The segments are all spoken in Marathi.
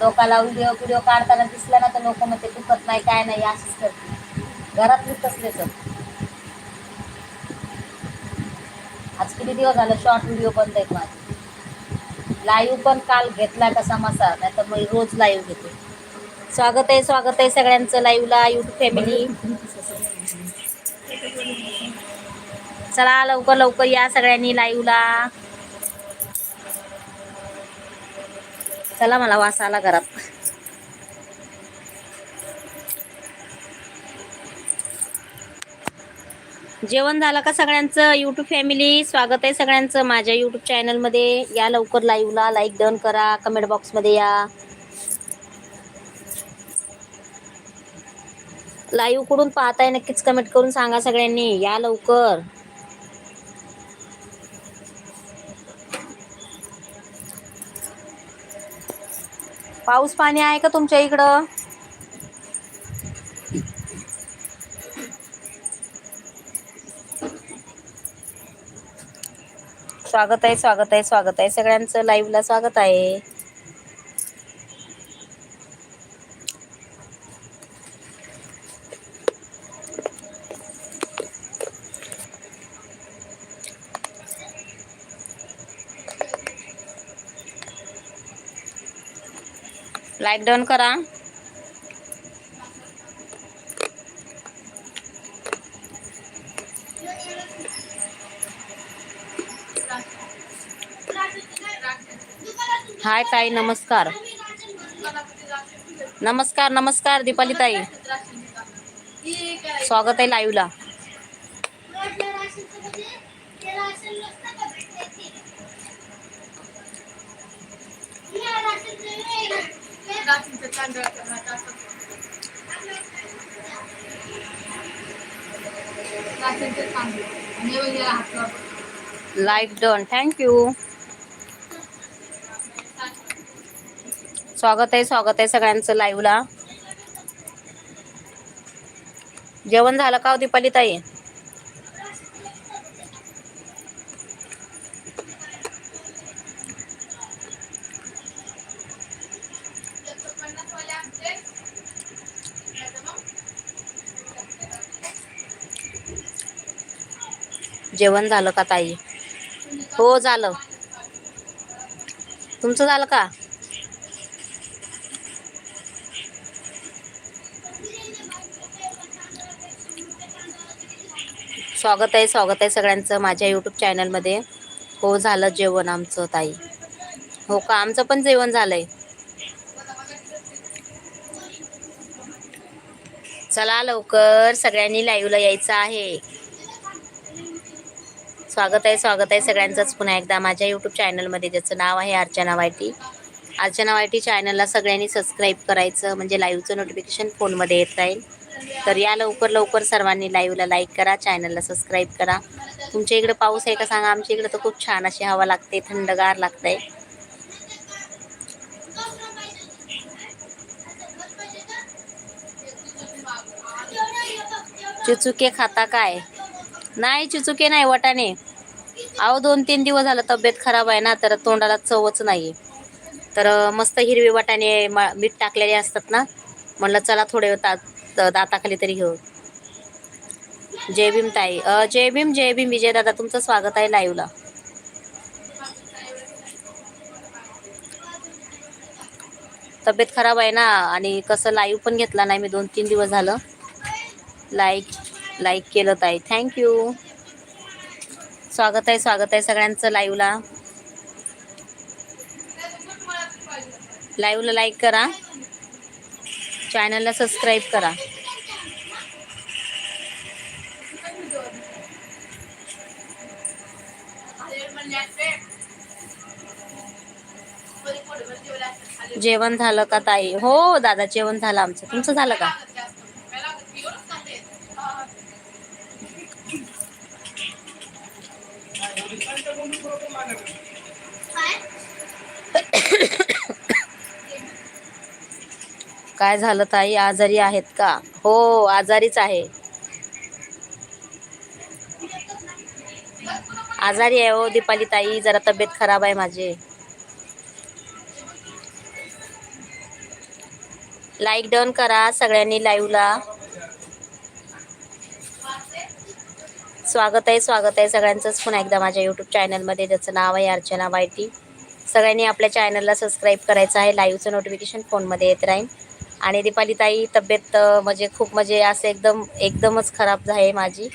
लोकाला व्हिडिओ व्हिडिओ काढताना दिसला ना तर लोक म्हणते दुखत नाही काय नाही अशीच करते. घरातली तसलेच आज किती दिवस झालं शॉर्ट व्हिडिओ बंद आहेत माझे? लाईव्ह पण काल घेतला कसा मसा नाही तर मग रोज लाईव्ह घेते. स्वागत आहे स्वागत आहे सगळ्यांचं लाईव्हला युट्यूब फॅमिली चला लवकर लवकर या सगळ्यांनी लाईव्हला चला मला वास आला घरात. जेवण झालं का सगळ्यांचं? युट्यूब फॅमिली स्वागत आहे सगळ्यांचं. माझ्या युट्यूब चॅनलमध्ये या लवकर लाईव्हला लाईक डन करा. कमेंट बॉक्समध्ये या. लाईव्ह कुठून पाहताय नक्कीच कमेंट करून सांगा सगळ्यांनी. या लवकर. पाऊस पाणी आहे का तुमच्या इकडं? स्वागत आहे स्वागत आहे स्वागत आहे. सगळ्यांचं लाईव्हला स्वागत आहे. लाईक डन करा. हाय ताई नमस्कार. नमस्कार नमस्कार दीपाली ताई स्वागत आहे लाईव्हला लाईक डन थँक्यू स्वागत आहे स्वागत आहे सगळ्यांचं लाईव्हला जेवण झालं का हो, दीपाली ताई? जेवण झालं का ताई? हो झालं. तुमचं झालं का? स्वागत आहे स्वागत आहे सगळ्यांचं माझ्या यूट्यूब चॅनलमध्ये हो झालं जेवण आमचं ताई. हो का? आमचं पण जेवण झालंय. चला लवकर सगळ्यांनी लाईव्हला यायचं आहे. स्वागत आहे स्वागत आहे सगळ्यांचंच. पुन्हा एकदा माझ्या यूट्यूब चॅनलमध्ये ज्याचं नाव आहे अर्चना वायटी. अर्चना वायटी चॅनलला सगळ्यांनी सबस्क्राईब करायचं म्हणजे लाईव्हचं नोटिफिकेशन फोनमध्ये येत राहील. तर या लवकर लवकर सर्वांनी लाईव्हला लाईक करा चॅनलला सबस्क्राईब करा. तुमच्या इकडे पाऊस आहे का सांगा? आमच्या इकडे तर खूप छान अशी हवा लागते थंडगार लागतंय. चिचुके खाता काय? नाही चिचुके नाही वटाणे. अहो दोन तीन दिवस झालं तब्येत खराब आहे ना तर तोंडाला चवच नाही तर मस्त हिरवे वाटाणे मा मीठ टाकलेले असतात ना म्हणलं चला थोडे ता दाताखाली तरी घेऊ. जय भीम ताई जय भीम जय भीम विजय दादा तुमचं स्वागत आहे लाईव्हला तब्येत खराब आहे ना आणि कसं लाईव्ह पण घेतला नाही मी दोन तीन दिवस झालं. लाईक लाईक केलं ताई. थँक्यू स्वागत आहे स्वागत आहे सगळ्यांचं लाईव्हला लाईव्हला लाईक करा. चॅनलला सबस्क्राईब करा. जेवण झालं का ताई? हो दादा जेवण झालं आमचं. तुमचं झालं का? काय झालं ताई? आजारी आहेत का? हो आजारीच आहे. आजारी आहे हो दीपाली ताई जरा तब्येत खराब आहे माझी. लाईक डन करा सगळ्यांनी लाईव्हला स्वागत आहे स्वागत आहे सगळ्यांचंच पुन्हा एकदा माझ्या यूट्यूब चॅनलमध्ये ज्याचं नाव आहे अर्चना वायटी. सगळ्यांनी आपल्या चॅनलला सबस्क्राईब करायचं आहे. लाईव्हचं नोटिफिकेशन फोनमध्ये येत राहील आणि दीपालीताई तब्येत म्हणजे खूप म्हणजे असं एकदम एकदमच खराब आहे माझी.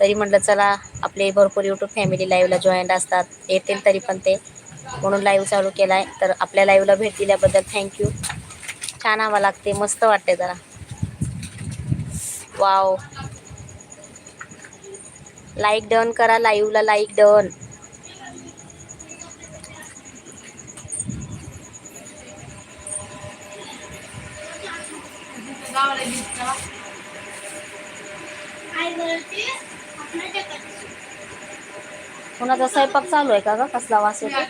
तरी म्हटलं चला आपले भरपूर यूट्यूब फॅमिली लाईव्हला जॉईंट असतात. येतील तरी पण ते. म्हणून लाईव्ह चालू केला आहे तर आपल्या लाईव्हला भेट दिल्याबद्दल थँक्यू छान हवा लागते. मस्त वाटते जरा. वाव लाईक डन करा. लाईव्हला लाईक डन कुणाचा स्वयंपाक चालू आहे का ग? कसला वास येतो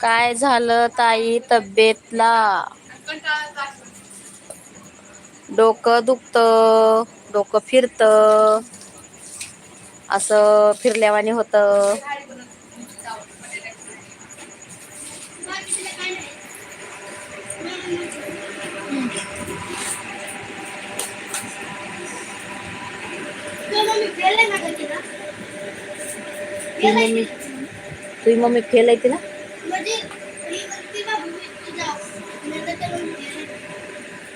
काय झालं ताई तब्येतला? डोकं दुखतं डोकं फिरतं असं फिरल्यावानी होतं. तुझी मम्मी तुझी मम्मी फेल आहे तिला?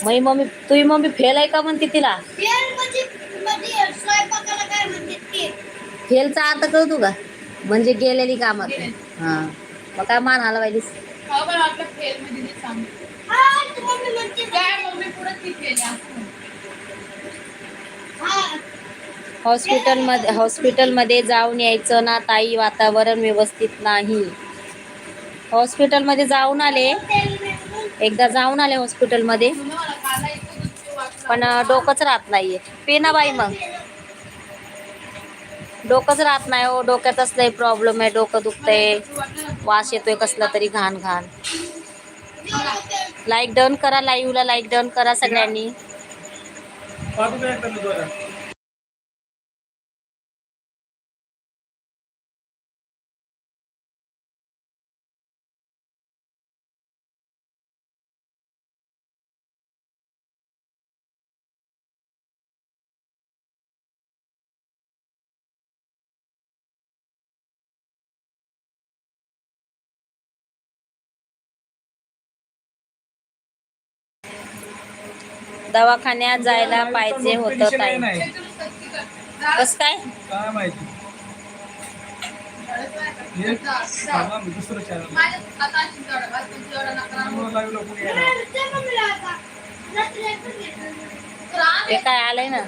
मई मम्मी तुझी मम्मी फेल आहे का म्हणते तिला? फेलचा अर्थ कळतो का? म्हणजे गेलेली कामात हा. मग काय मान हलवायलीस? हॉस्पिटलमध्ये हॉस्पिटलमध्ये जाऊन यायचं ना ताई वातावरण व्यवस्थित नाही. हॉस्पिटलमध्ये जाऊन आले. एकदा जाऊन आले हॉस्पिटलमध्ये. पण डोकंच राहत नाहीये. पे ना बाई मग. डोकंच राहत नाही हो. डोक्यातच लय प्रॉब्लेम आहे. डोकं दुखतंय. वास येतोय कसला तरी घाण घाण लाईक डन करा लाईव्हला लाईक डन करा सगळ्यांनी. दवाखान्यात जायला पाहिजे होतं ताई. कस काय? काय हे. ते काय आलंय ना.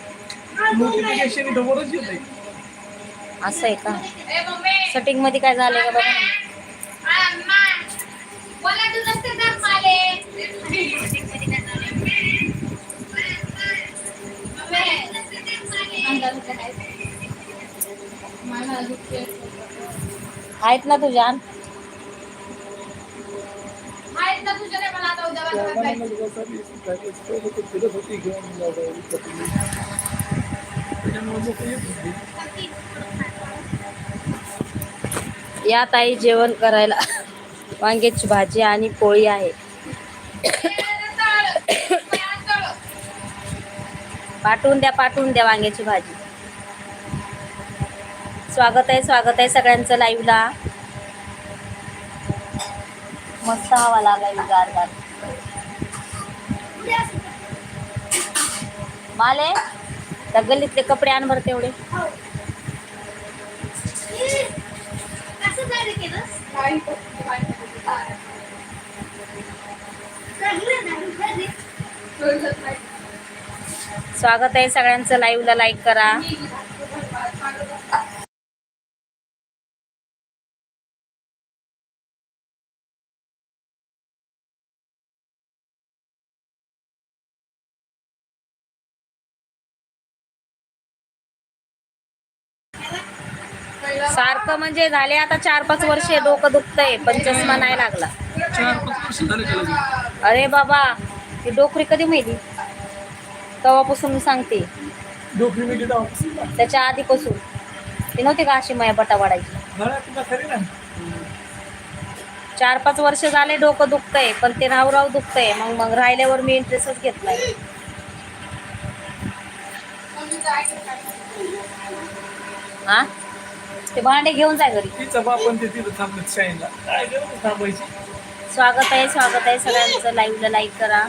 असं आहे का? सेटिंगमध्ये काय झालंय का बघा आहेत ना तुझ्या या ताई जेवण करायला. वांग्याची भाजी आणि पोळी आहे. पाठवून द्या पाठवून द्या वांग्याची भाजी. स्वागत आहे स्वागत आहे सगळ्यांचं लाईव्हला मस्त हवा लागायला गार गार माले त्या गल्लीतले कपडे आण बरं तेवढे. हो. स्वागत आहे सगळ्यांचं लाईव्हला लाईक करा. सारखं म्हणजे झाले आता चार पाच वर्षे डोकं दुखतंय पण चष्मा नाही लागला. अरे बाबा ती डोकरी कधी मिळली तेव्हापासून मी सांगते. डोकरी मिली तेव्हापासून. त्याच्या आधीपासून. ती नव्हती का अशी माया बटा वाढायची? गळ्यात तुला खरी ना चार पाच वर्ष झाले डोकं दुखतंय पण ते राव राव दुखतंय. मग मग राहिल्यावर मी इंटरेस्टच घेत नाही. हा? ते भांडे घेऊन जाय घरी. तिचा बाप पण ते तिथं थांबलं शाईनला काय गरज थांबायची? स्वागत आहे स्वागत आहे सगळ्यांचं. लाईव्हला लाईक करा.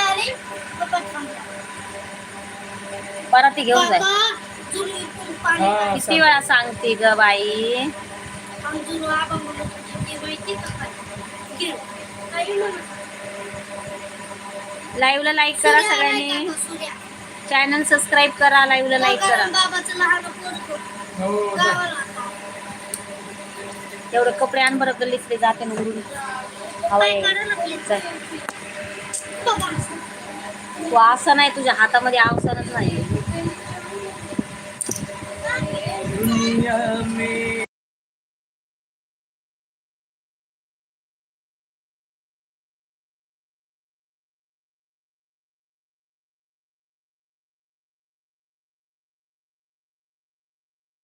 आले पप्पा परत ती घेऊन जाय. किती वेळा सांगते ग बाई. लाईव्हला लाईक करा सगळ्यांनी? चॅनल सबस्क्राईब करा लाईव्हला लाईक करा एवढं कपडे आण बरं जाते ना उरून तू असं नाही तुझ्या हातामध्ये आवसानच नाही